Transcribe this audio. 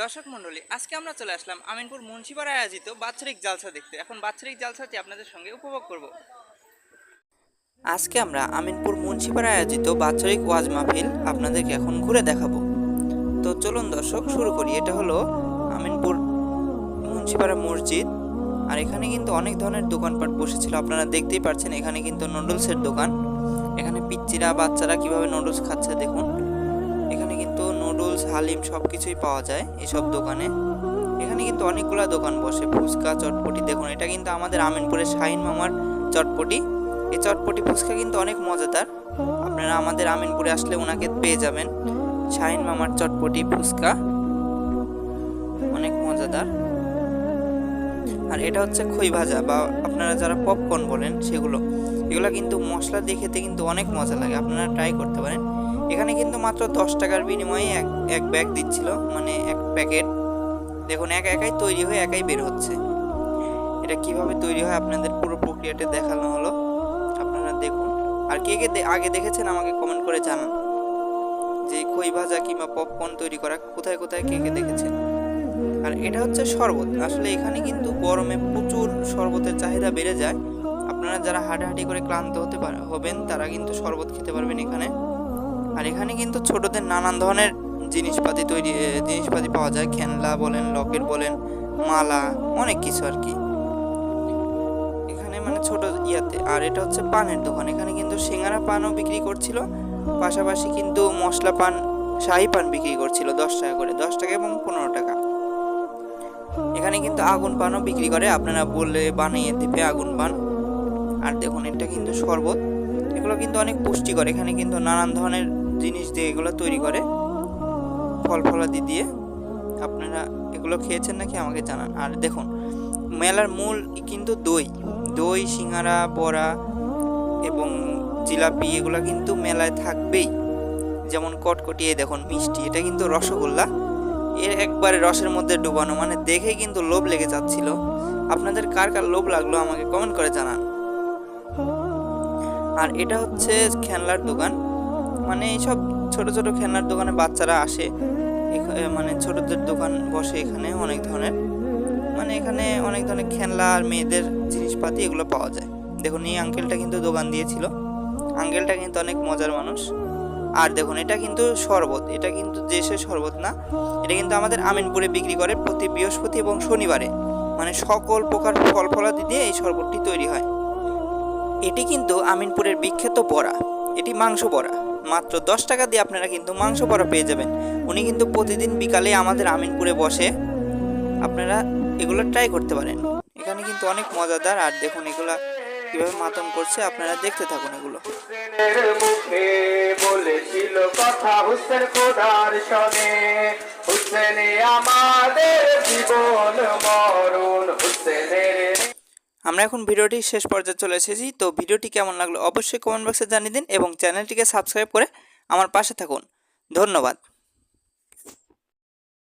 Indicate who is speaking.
Speaker 1: দর্শক মণ্ডলী, আজকে আমরা চলে আসলাম আমিনপুর মুন্সিপাড়ায় আয়োজিত বাৎসরিক জালসা দেখতে। এখন বাৎসরিক জালসাটি আপনাদের সঙ্গে উপভোগ করব। আজকে আমরা আমিনপুর মুন্সিপাড়ায় আয়োজিত বাৎসরিক ওয়াজ মাহফিল আপনাদেরকে এখন ঘুরে দেখাবো। তো চলুন দর্শক, শুরু করি। এটা হলো আমিনপুর মুন্সিপাড়া মসজিদ। আর এখানে কিন্তু অনেক ধরনের দোকানপাট বসেছিল। আপনারা দেখতেই পাচ্ছেন এখানে কিন্তু নুডলসের দোকান। এখানে পিচ্চিরা, বাচ্চারা কীভাবে নুডলস খাচ্ছে দেখুন। নুডলস, হালিম সব কিছুই পাওয়া যায় এসব দোকানে। এখানে কিন্তু অনেকগুলো দোকান বসে, ফুচকা, চটপটি। দেখুন, এটা কিন্তু আমাদের আমিনপুরের শাহিন মামার চটপটি। এই চটপটি ফুচকা কিন্তু অনেক মজাদার। আপনারা আমাদের আমিনপুরে আসলে ওনাকে পেয়ে যাবেন। শাহিন মামার চটপটি, ফুচকা। অনেক মজাদার। আর এটা হচ্ছে খই ভাজা বা আপনারা যারা পপকর্ন বলেন, সেগুলো। এগুলো কিন্তু মশলা দিয়ে খেতে কিন্তু অনেক মজা লাগে, আপনারা ট্রাই করতে পারেন। এখানে কিন্তু মাত্র দশ টাকার বিনিময়ে এক এক ব্যাগ দিচ্ছিল মানে এক প্যাকেট দেখুন, এক একাই তৈরি হয়ে একাই বের হচ্ছে। এটা কীভাবে তৈরি হয় আপনাদের পুরো প্রক্রিয়াটা দেখানো হলো, আপনারা দেখুন। আর কে কে আগে দেখেছেন আমাকে কমেন্ট করে জানান। যে খই ভাজা কিংবা পপকর্ন তৈরি করা, কোথায় কোথায় কে কে দেখেছেন? আর এটা হচ্ছে শরবত। আসলে এখানে কিন্তু গরমে প্রচুর শরবতের চাহিদা বেড়ে যায়। আপনারা যারা হাঁটাহাঁটি করে ক্লান্ত হতে হবেন, তারা কিন্তু শরবত খেতে পারবেন এখানে। আর এখানে কিন্তু ছোটদের নানান ধরনের জিনিসপাতি তৈরি জিনিসপাতি পাওয়া যায়। খেলনা বলেন, লকেট বলেন, মালা, অনেক কিছু আর কি। এখানে মানে ছোট ইয়াতে। আর এটা হচ্ছে পানের দোকান। এখানে কিন্তু সিঙ্গারা পানও বিক্রি করছিল। পাশাপাশি কিন্তু মশলা পান, শাহি পান বিক্রি করছিল দশ টাকা করে। দশ টাকা এবং পনেরো টাকা। এখানে কিন্তু আগুন পানও বিক্রি করে। আপনারা বললে বানিয়ে দেবে আগুন পান। আর দেখুন, এটা কিন্তু শরবত। এগুলো কিন্তু অনেক পুষ্টিকর। এখানে কিন্তু নানান ধরনের জিনিস দিয়ে এগুলো তৈরি করে। ফল ফলাদি দিয়ে। আপনারা এগুলো খেয়েছেন নাকি আমাকে জানান। আর দেখুন, মেলার মূল কিন্তু দই। দই, সিঙ্গারা, বড়া এবং জিলাপি এগুলো কিন্তু মেলায় থাকবেই। যেমন কটকটিয়ে দেখুন মিষ্টি। এটা কিন্তু রসগোল্লা। এর একবারে রসের মধ্যে ডুবানো মানে দেখে কিন্তু লোভ লেগে যাচ্ছিল। আপনাদের কার কার লোভ লাগল আমাকে কমেন্ট করে জানান। আর এটা হচ্ছে খেলনার দোকান। মানে এইসব ছোট ছোট খেলনার দোকানে বাচ্চারা আসে। মানে ছোটদের দোকান বসে এখানে অনেক ধরনের। মানে এখানে অনেক ধরনের খেলনা আর মেয়েদের জিনিসপাতি এগুলো পাওয়া যায়। দেখুন, এই আঙ্কেলটা কিন্তু দোকান দিয়েছিল। আঙ্কেলটা কিন্তু অনেক মজার মানুষ। আর দেখুন, এটা কিন্তু শরবত। এটা কিন্তু দেশের শরবত না। এটা কিন্তু আমাদের আমিনপুরে বিক্রি করে প্রতি বৃহস্পতি এবং শনিবারে। মানে সকল প্রকার ফল ফলাদি দিয়ে এই শরবতটি তৈরি হয়। এটি কিন্তু আমিনপুরের বিখ্যাত বড়া। এটি মাংস বড়া। মাত্র দশ টাকা দিয়ে আপনারা কিন্তু মাংস বড়া পেয়ে যাবেন। উনি কিন্তু প্রতিদিন বিকালে আমাদের আমিনপুরে বসে আপনারা এগুলো ট্রাই করতে পারেন। এখানে কিন্তু অনেক মজাদার। আর দেখুন, এগুলা কীভাবে মাতন করছে, আপনারা দেখতে থাকুন এগুলো।
Speaker 2: কথা হুসেন খোদার শনে। হুসেনে আমাদের জীবন মরণ, হুসেনের
Speaker 1: আমরা এখন ভিডিওটি শেষ পর্যায়ে চলে এসেছি। তো ভিডিওটি কেমন লাগল অবশ্যই কমেন্ট বক্সে জানিয়ে দিন এবং চ্যানেলটিকে সাবস্ক্রাইব করে আমার পাশে থাকুন। ধন্যবাদ।